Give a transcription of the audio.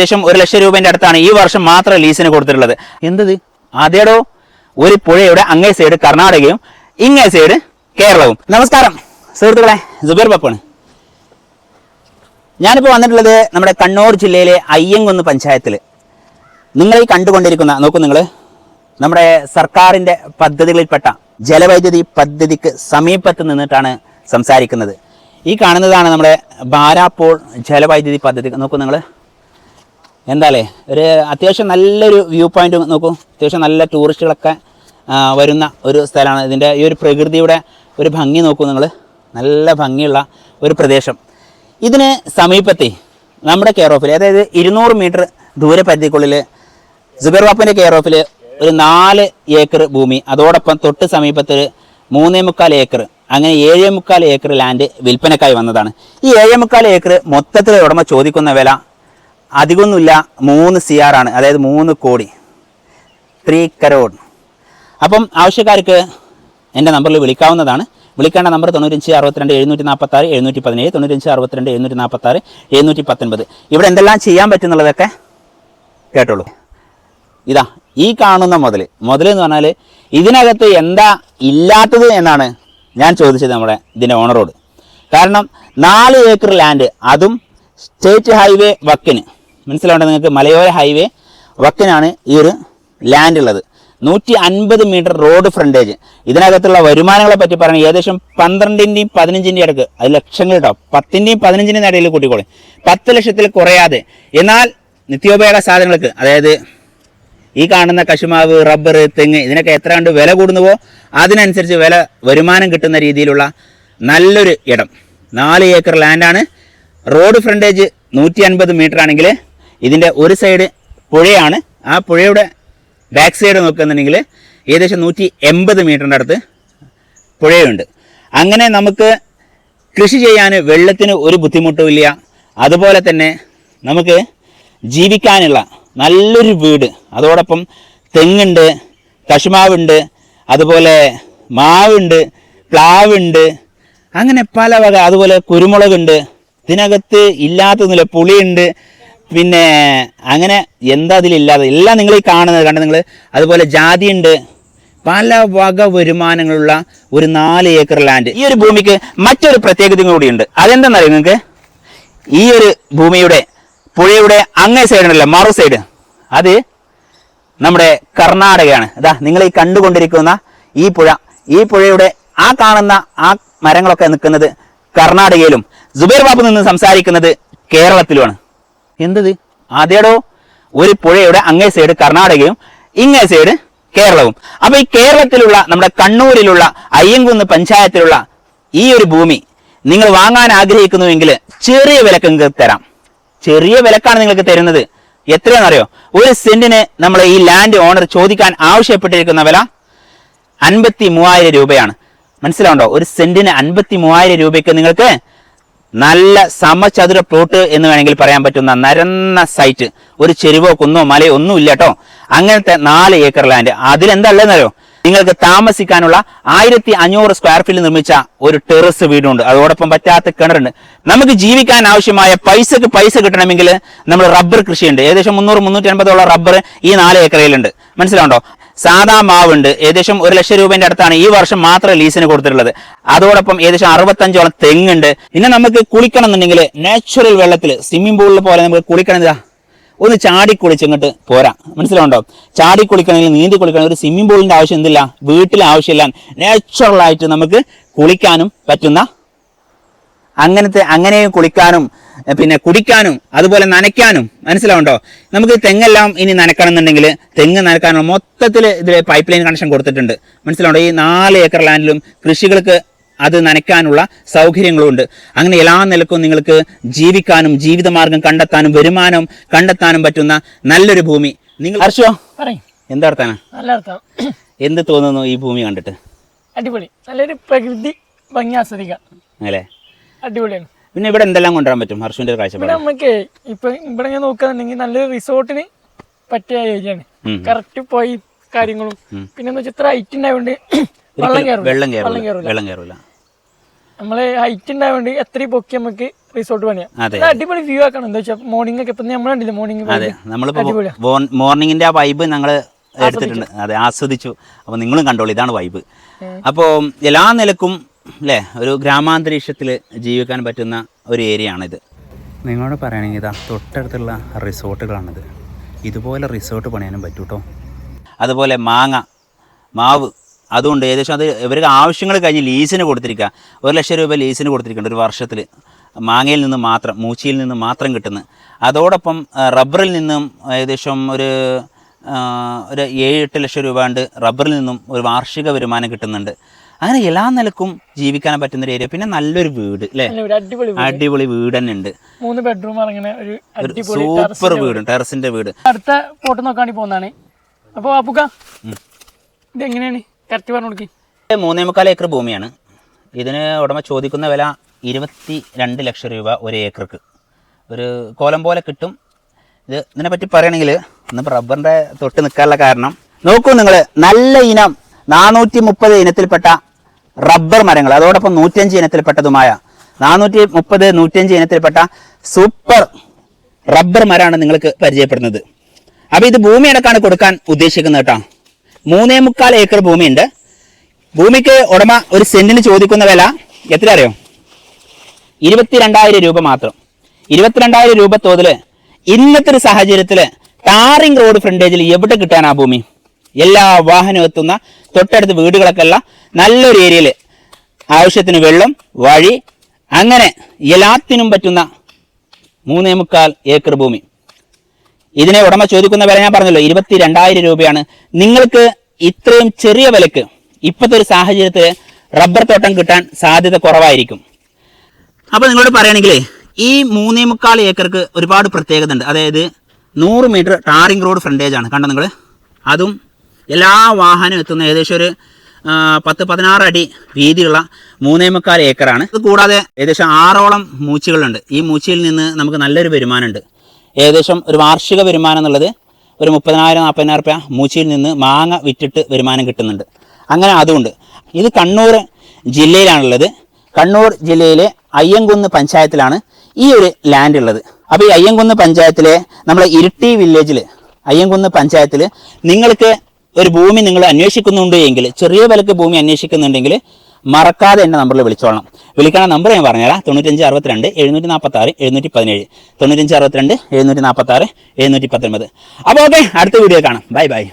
ഏകദേശം ഒരു ലക്ഷം രൂപേന്റെ അടുത്താണ് ഈ വർഷം മാത്രം ലീസിന് കൊടുത്തിട്ടുള്ളത്. എന്തത് അതേടോ ഒരു പുഴയുടെ അങ്ങേ സൈഡ് കർണാടകയും ഇങ്ങേ സൈഡ് കേരളവും. നമസ്കാരം സുഹൃത്തുക്കളെ ജുബേർ പപ്പാണ് ഞാനിപ്പോൾ വന്നിട്ടുള്ളത് നമ്മുടെ കണ്ണൂർ ജില്ലയിലെ അയ്യങ്കുന്ന് പഞ്ചായത്തിൽ നിങ്ങൾ ഈ കണ്ടുകൊണ്ടിരിക്കുന്ന നോക്കൂ നിങ്ങൾ നമ്മുടെ സർക്കാരിന്റെ പദ്ധതികളിൽപ്പെട്ട ജലവൈദ്യുതി പദ്ധതിക്ക് സമീപത്ത് നിന്നിട്ടാണ് സംസാരിക്കുന്നത്. ഈ കാണുന്നതാണ് നമ്മുടെ ബാരാപ്പോൾ ജലവൈദ്യുതി പദ്ധതി നോക്കൂ നിങ്ങൾ എന്താല്ലേ ഒരു അത്യാവശ്യം നല്ലൊരു വ്യൂ പോയിന്റ് നോക്കൂ. അത്യാവശ്യം നല്ല ടൂറിസ്റ്റുകളൊക്കെ വരുന്ന ഒരു സ്ഥലമാണ്. ഇതിന്റെ ഈ ഒരു പ്രകൃതിയുടെ ഒരു ഭംഗി നോക്കൂ നിങ്ങൾ നല്ല ഭംഗിയുള്ള ഒരു പ്രദേശം. ഇതിന് സമീപത്തെ നമ്മുടെ കെയർ ഓഫിൽ അതായത് ഇരുന്നൂറ് മീറ്റർ ദൂരപരിധിക്കുള്ളിൽ ജുബൈർ ബാപ്പുവിന്റെ കെയർ ഓഫിൽ ഒരു നാല് ഏക്കർ ഭൂമി. അതോടൊപ്പം തൊട്ട് സമീപത്ത് ഒരു മൂന്നേ മുക്കാൽ ഏക്കർ അങ്ങനെ ഏഴേ മുക്കാൽ ഏക്കർ ലാൻഡ് വിൽപ്പനക്കായി വന്നതാണ്. ഈ ഏഴേ മുക്കാൽ ഏക്കർ മൊത്തത്തിൽ ഉടമ ചോദിക്കുന്ന വില അധികമൊന്നുമില്ല മൂന്ന് സി ആർ ആണ്. അതായത് മൂന്ന് കോടി. ത്രീ കരോഡ് അപ്പം ആവശ്യക്കാർക്ക് എന്റെ നമ്പറിൽ വിളിക്കാവുന്നതാണ്. വിളിക്കേണ്ട നമ്പർ തൊണ്ണൂറ്റഞ്ച് അറുപത്തിരണ്ട് എഴുന്നൂറ്റി നാൽപ്പത്താറ് എഴുന്നൂറ്റി പതിനേഴ് തൊണ്ണൂറ്റഞ്ച് അറുപത്തിരണ്ട് എഴുന്നൂറ്റി നാൽപ്പത്താറ് എഴുന്നൂറ്റി പത്തൊൻപത് ഇവിടെ എന്തെല്ലാം ചെയ്യാൻ പറ്റുന്നുള്ളതൊക്കെ കേട്ടോളൂ. ഇതാ ഈ കാണുന്ന മുതൽ മുതൽ എന്ന് പറഞ്ഞാൽ ഇതിനകത്ത് എന്താ ഇല്ലാത്തത് എന്നാണ് ഞാൻ ചോദിച്ചത് നമ്മുടെ ഇതിന്റെ ഓണറോട്. കാരണം നാല് ഏക്കർ ലാൻഡ് അതും സ്റ്റേറ്റ് ഹൈവേ വക്കിന്. മനസ്സിലാവേണ്ടത് നിങ്ങൾക്ക് മലയോര ഹൈവേ വക്കിനാണ് ഈ ഒരു ലാൻഡ് ഉള്ളത്. നൂറ്റി അൻപത് മീറ്റർ റോഡ് ഫ്രണ്ടേജ് ഇതിനകത്തുള്ള വരുമാനങ്ങളെ പറ്റി പറയണം ഏകദേശം പന്ത്രണ്ടിന്റെയും പതിനഞ്ചിന്റെയും അടുക്ക്. അത് ലക്ഷങ്ങൾ കേട്ടോ. പത്തിന്റെയും പതിനഞ്ചിന്റെയും ഇടയിൽ കൂട്ടിക്കോളെ. പത്ത് ലക്ഷത്തിൽ കുറയാതെ. എന്നാൽ നിത്യോപയോഗ സാധനങ്ങൾക്ക് അതായത് ഈ കാണുന്ന കശുമാവ് റബ്ബർ തെങ്ങ് ഇതിനൊക്കെ എത്ര കണ്ട് വില കൂടുന്നുവോ അതിനനുസരിച്ച് വില വരുമാനം കിട്ടുന്ന രീതിയിലുള്ള നല്ലൊരു ഇടം. നാല് ഏക്കർ ലാൻഡാണ് റോഡ് ഫ്രണ്ടേജ് നൂറ്റി അൻപത് മീറ്റർ ആണെങ്കിൽ ഇതിന്റെ ഒരു സൈഡ് പുഴയാണ്. ആ പുഴയുടെ ബാക്ക് സൈഡ് നോക്കുകയാണെന്നുണ്ടെങ്കിൽ ഏകദേശം നൂറ്റി എൺപത് മീറ്ററിന്റെ അടുത്ത് പുഴയുണ്ട്. അങ്ങനെ നമുക്ക് കൃഷി ചെയ്യാൻ വെള്ളത്തിന് ഒരു ബുദ്ധിമുട്ടുമില്ല അതുപോലെ തന്നെ നമുക്ക് ജീവിക്കാനുള്ള നല്ലൊരു വീട് അതോടൊപ്പം തെങ്ങുണ്ട് കശുമാവുണ്ട് അതുപോലെ മാവുണ്ട് പ്ലാവുണ്ട് അങ്ങനെ പല വക അതുപോലെ കുരുമുളകുണ്ട്. ഇതിനകത്ത് ഇല്ലാത്തതൊന്നുമില്ല പുളിയുണ്ട്. പിന്നെ അങ്ങനെ എന്താ അതിലില്ലാതെ? എല്ലാം നിങ്ങൾ ഈ കാണുന്നത് കണ്ട് നിങ്ങൾ അതുപോലെ ജാതിയുണ്ട്. പല വക വരുമാനങ്ങളുള്ള ഒരു നാല് ഏക്കർ ലാൻഡ് ഈ ഒരു ഭൂമിക്ക് മറ്റൊരു പ്രത്യേകത കൂടിയുണ്ട് അതെന്താണെന്നറിയാം നിങ്ങൾക്ക്? ഈ ഒരു ഭൂമിയുടെ പുഴയുടെ അങ്ങേ സൈഡുണ്ടല്ലോ മറു സൈഡ് അത് നമ്മുടെ കർണാടകയാണ്. ഇതാ നിങ്ങൾ ഈ കണ്ടുകൊണ്ടിരിക്കുന്ന ഈ പുഴ ഈ പുഴയുടെ ആ കാണുന്ന ആ മരങ്ങളൊക്കെ നിൽക്കുന്നത് കർണാടകയിലും. ജുബൈർ ബാബു നിന്ന് സംസാരിക്കുന്നത് കേരളത്തിലുമാണ്. എന്തത്? അതേടോ ഒരു പുഴയുടെ അങ്ങേ സൈഡ് കർണാടകയും ഇങ്ങേ സൈഡ് കേരളവും. അപ്പൊ ഈ കേരളത്തിലുള്ള നമ്മുടെ കണ്ണൂരിലുള്ള അയ്യങ്കുന്ന് പഞ്ചായത്തിലുള്ള ഈ ഒരു ഭൂമി നിങ്ങൾ വാങ്ങാൻ ആഗ്രഹിക്കുന്നുവെങ്കിൽ ചെറിയ വിലക്ക് തരാം. ചെറിയ വിലക്കാണ് നിങ്ങൾക്ക് തരുന്നത്. എത്രയാണെന്നറിയോ? ഒരു സെന്റിന് നമ്മൾ ഈ ലാൻഡ് ഓണർ ചോദിക്കാൻ ആവശ്യപ്പെട്ടിരിക്കുന്ന വില അൻപത്തി മൂവായിരം രൂപയാണ്. മനസ്സിലാവുണ്ടോ ഒരു സെന്റിന് അൻപത്തി മൂവായിരം രൂപയ്ക്ക് നിങ്ങൾക്ക് നല്ല സമചതുര പ്ലോട്ട് എന്ന് വേണമെങ്കിൽ പറയാൻ പറ്റുന്ന നരന്ന സൈറ്റ് ഒരു ചെരുവോ കുന്നോ മലയോ ഒന്നും ഇല്ല കേട്ടോ അങ്ങനത്തെ നാല് ഏക്കർ ലാൻഡ് അതിലെന്താ നിങ്ങൾക്ക് താമസിക്കാനുള്ള ആയിരത്തി അഞ്ഞൂറ് സ്ക്വയർ ഫീറ്റ് നിർമ്മിച്ച ഒരു ടെറസ് വീടുണ്ട്. അതോടൊപ്പം പറ്റാത്ത കിണറുണ്ട്. നമുക്ക് ജീവിക്കാൻ ആവശ്യമായ പൈസക്ക് പൈസ കിട്ടണമെങ്കിൽ നമ്മൾ റബ്ബർ കൃഷിയുണ്ട്. ഏകദേശം മുന്നൂറ് മുന്നൂറ്റി അൻപതോളം റബ്ബർ ഈ നാല് ഏക്കറയിലുണ്ട് മനസ്സിലാവുണ്ടോ സാധാ മാവുണ്ട്. ഏകദേശം ഒരു ലക്ഷം രൂപേന്റെ അടുത്താണ് ഈ വർഷം മാത്രം ലീസിന് കൊടുത്തിട്ടുള്ളത്. അതോടൊപ്പം ഏകദേശം അറുപത്തഞ്ചോളം തെങ്ങുണ്ട്. പിന്നെ നമുക്ക് കുളിക്കണം എന്നുണ്ടെങ്കിൽ നാച്ചുറൽ വെള്ളത്തിൽ സ്വിമ്മിംഗ് പൂളിൽ പോലെ നമുക്ക് കുളിക്കണം ഇതാ. ഒന്ന് ചാടി കുളിച്ച് ഇങ്ങോട്ട് പോരാ. മനസ്സിലാവുണ്ടോ? ചാടി കുളിക്കണമെങ്കിൽ നീന്തി കുളിക്കണമെങ്കിൽ ഒരു സ്വിമ്മിംഗ് പൂളിന്റെ ആവശ്യം എന്തില്ല? വീട്ടിൽ ആവശ്യമില്ല. നാച്ചുറൽ ആയിട്ട് നമുക്ക് കുളിക്കാനും പറ്റുന്ന അങ്ങനത്തെ അങ്ങനെയും കുളിക്കാനും പിന്നെ കുടിക്കാനും അതുപോലെ നനയ്ക്കാനും മനസ്സിലാവുണ്ടോ? നമുക്ക് തെങ്ങെല്ലാം ഇനി നനക്കണം എന്നുണ്ടെങ്കിൽ തെങ്ങ് നനക്കാനുള്ള മൊത്തത്തിൽ ഇതിൽ പൈപ്പ് ലൈൻ കണക്ഷൻ കൊടുത്തിട്ടുണ്ട്. മനസ്സിലാവുണ്ടോ? ഈ നാല് ഏക്കർ ലാൻഡിലും കൃഷികൾക്ക് അത് നനയ്ക്കാനുള്ള സൗകര്യങ്ങളും ഉണ്ട് അങ്ങനെ എല്ലാ നിലക്കും നിങ്ങൾക്ക് ജീവിക്കാനും ജീവിതമാർഗം കണ്ടെത്താനും വരുമാനം കണ്ടെത്താനും പറ്റുന്ന നല്ലൊരു ഭൂമി. നിങ്ങൾ ഹർഷോ പറയും. എന്താ അർത്ഥാന നല്ല അർത്ഥം എന്ത് തോന്നുന്നു ഈ ഭൂമി കണ്ടിട്ട്? അടിപൊളി. നല്ലൊരു പ്രകൃതി ഭംഗി ആസ്വദിക്കാം. അല്ലേ? അടിപൊളിയാണ്. പിന്നെ ഇവിടെ എന്തെല്ലാം കൊണ്ടുവരാൻ പറ്റും? ഹർഷുവിന്റെ കാഴ്ചപ്പാട്. നമുക്ക് ഇപ്പൊ ഇവിടെ ഞാൻ നോക്കുകയാണെങ്കിൽ നല്ലൊരു റിസോർട്ടിന് പറ്റിയ ഏരിയാണ്. കറക്റ്റ് പോയി കാര്യങ്ങളും. പിന്നെ വെച്ചാൽ ഇത്ര ഹൈറ്റ് ഉണ്ടായതുകൊണ്ട് വെള്ളം കയറും വെള്ളം കയറില്ല നമ്മൾ ഹൈറ്റ് ഉണ്ടായതുകൊണ്ട് എത്ര പൊക്കി നമുക്ക് റിസോർട്ട് പണിയാം. അടിപൊളി വ്യൂ ആക്കണം. എന്താ വെച്ചാൽ മോർണിംഗ് ഒക്കെ ഇപ്പൊ നമ്മൾ കണ്ടില്ല? മോർണിംഗ്. മോർണിംഗിന്റെ ആ വൈബ് ഞങ്ങൾ എടുത്തിട്ടുണ്ട്. അതെ ആസ്വദിച്ചു. അപ്പോൾ നിങ്ങളും കണ്ടോളൂ. ഇതാണ് വൈബ് അപ്പോൾ എല്ലാ നിലക്കും അല്ലേ ഒരു ഗ്രാമാന്തരീക്ഷത്തിൽ ജീവിക്കാൻ പറ്റുന്ന ഒരു ഏരിയ ആണിത് നിങ്ങളോട് പറയുകയാണെങ്കിൽ ഇതാ തൊട്ടടുത്തുള്ള റിസോർട്ടുകളാണിത്. ഇതുപോലെ റിസോർട്ട് പണിയാനും പറ്റൂ കേട്ടോ അതുപോലെ മാങ്ങ മാവ് അതുകൊണ്ട് ഏകദേശം അത് ഇവർക്ക് ആവശ്യങ്ങൾ കഴിഞ്ഞ് ലീസിന് കൊടുത്തിരിക്കുക ഒരു ലക്ഷം രൂപ ലീസിന് കൊടുത്തിരിക്കുന്നുണ്ട് ഒരു വർഷത്തിൽ മാങ്ങയിൽ നിന്ന് മാത്രം മൂച്ചിയിൽ നിന്ന് മാത്രം കിട്ടുന്നത് അതോടൊപ്പം റബ്ബറിൽ നിന്നും ഏകദേശം ഒരു ഒരു ഏഴ് എട്ട് ലക്ഷം രൂപ റബ്ബറിൽ നിന്നും ഒരു വാർഷിക വരുമാനം കിട്ടുന്നുണ്ട്. അങ്ങനെ എല്ലാ നിലക്കും ജീവിക്കാൻ പറ്റുന്ന ഒരു ഏരിയ പിന്നെ നല്ലൊരു വീട് അല്ലേ? അടിപൊളി വീട്. തന്നെ ഉണ്ട്. മൂന്ന് ബെഡ്റൂം അങ്ങനെ ഒരു സൂപ്പർ വീട് ടെറസിന്റെ വീട്. അടുത്ത ഫോട്ടോ നോക്കാണ്ടി പോന്നാണ് പോകുന്നതാണ് അപ്പോൾ അപ്പുക്ക ഇത് എങ്ങനെയാണ്? കറക്റ്റ് പറഞ്ഞു കൊടുക്കി. മൂന്നേ മുക്കാൽ ഏക്കർ ഭൂമിയാണ്. ഇതിന് ഉടമ ചോദിക്കുന്ന വില ഇരുപത്തി രണ്ട് ലക്ഷം രൂപ ഒരു ഏക്കർക്ക്. ഒരു കോലം പോലെ കിട്ടും ഇത് ഇതിനെപ്പറ്റി പറയുകയാണെങ്കിൽ ഇന്നിപ്പോൾ റബ്ബറിന്റെ തൊട്ട് നിൽക്കാനുള്ള കാരണം. നോക്കൂ നിങ്ങൾ നല്ല ഇനം നാനൂറ്റി മുപ്പത് ഇനത്തിൽപ്പെട്ട റബ്ബർ മരങ്ങൾ അതോടൊപ്പം നൂറ്റഞ്ച് ഇനത്തിൽപ്പെട്ടതുമായ നാനൂറ്റി മുപ്പത് നൂറ്റഞ്ച് ഇനത്തിൽപ്പെട്ട സൂപ്പർ റബ്ബർ മരമാണ് നിങ്ങൾക്ക് പരിചയപ്പെടുന്നത്. അപ്പോൾ ഇത് ഭൂമി അടക്കാണ് കൊടുക്കാൻ ഉദ്ദേശിക്കുന്നത് കേട്ടോ. മൂന്നേ മുക്കാൽ ഏക്കർ ഭൂമിയുണ്ട്. ഭൂമിക്ക് ഉടമ ഒരു സെന്റിന് ചോദിക്കുന്ന വില എത്ര അറിയോ? ഇരുപത്തിരണ്ടായിരം രൂപ മാത്രം. ഇരുപത്തിരണ്ടായിരം രൂപ തോതിൽ ഇന്നത്തെ ഒരു സാഹചര്യത്തിൽ ടാറിംഗ് റോഡ് ഫ്രണ്ടേജിൽ എവിടെ കിട്ടാനാ ഭൂമി? എല്ലാ വാഹനവും എത്തുന്ന തൊട്ടടുത്ത് വീടുകളൊക്കെ ഉള്ള നല്ലൊരു ഏരിയയിൽ ആവശ്യത്തിന് വെള്ളം വഴി അങ്ങനെ എല്ലാത്തിനും പറ്റുന്ന മൂന്നേ മുക്കാൽ ഏക്കർ ഭൂമി. ഇതിനെ ഉടമ ചോദിക്കുന്ന വില ഞാൻ പറഞ്ഞല്ലോ ഇരുപത്തി രണ്ടായിരം രൂപയാണ്. നിങ്ങൾക്ക് ഇത്രയും ചെറിയ വിലക്ക് ഇപ്പോഴത്തെ ഒരു സാഹചര്യത്തിൽ റബ്ബർ തോട്ടം കിട്ടാൻ സാധ്യത കുറവായിരിക്കും. അപ്പോൾ നിങ്ങളോട് പറയുകയാണെങ്കിലേ ഈ മൂന്നേ മുക്കാൽ ഏക്കർക്ക് ഒരുപാട് പ്രത്യേകത ഉണ്ട് അതായത് നൂറ് മീറ്റർ ടാറിംഗ് റോഡ് ഫ്രണ്ടേജ് ആണ്. കണ്ടോ നിങ്ങൾ അതും എല്ലാ വാഹനവും എത്തുന്ന ഏകദേശം ഒരു പത്ത് പതിനാറ് അടി വീതിയുള്ള മൂന്നേ മുക്കാൽ ഏക്കറാണ്. ഇത് കൂടാതെ ഏകദേശം ആറോളം മൂച്ചുകളുണ്ട്. ഈ മൂച്ചിയിൽ നിന്ന് നമുക്ക് നല്ലൊരു വരുമാനമുണ്ട്. ഏകദേശം ഒരു വാർഷിക വരുമാനം എന്നുള്ളത് ഒരു മുപ്പതിനായിരം നാൽപ്പതിനായിരം രൂപ മൂച്ചിയിൽ നിന്ന് മാങ്ങ വിറ്റിട്ട് വരുമാനം കിട്ടുന്നുണ്ട്. അങ്ങനെ അതുകൊണ്ട് ഇത് കണ്ണൂർ ജില്ലയിലാണുള്ളത്. കണ്ണൂർ ജില്ലയിലെ അയ്യങ്കുന്ന് പഞ്ചായത്തിലാണ് ഈ ഒരു ലാൻഡ് ഉള്ളത്. അപ്പോൾ ഈ അയ്യങ്കുന്ന് പഞ്ചായത്തിലെ നമ്മളെ ഇരിട്ടി വില്ലേജിൽ അയ്യങ്കുന്ന് പഞ്ചായത്തിൽ നിങ്ങൾക്ക് ഒരു ഭൂമി നിങ്ങൾ അന്വേഷിക്കുന്നുണ്ട് എങ്കിൽ ചെറിയ വിലക്ക് ഭൂമി അന്വേഷിക്കുന്നുണ്ടെങ്കിൽ മറക്കാതെ എന്റെ നമ്പറിൽ വിളിച്ചോളണം. വിളിക്കണ നമ്പർ ഞാൻ പറഞ്ഞുതരാം. തൊണ്ണൂറ്റഞ്ച് അറുപത്തിരണ്ട് എഴുന്നൂറ്റി നാൽപ്പത്തി ആറ് എഴുന്നൂറ്റി പതിനേഴ് തൊണ്ണൂറ്റഞ്ച് അറുപത്തിരണ്ട് എഴുന്നൂറ്റി നാൽപ്പത്തി ആറ് എഴുന്നൂറ്റി പത്തൊൻപത് അപ്പോൾ ഓക്കെ അടുത്ത വീഡിയോ കാണാം. Bye bye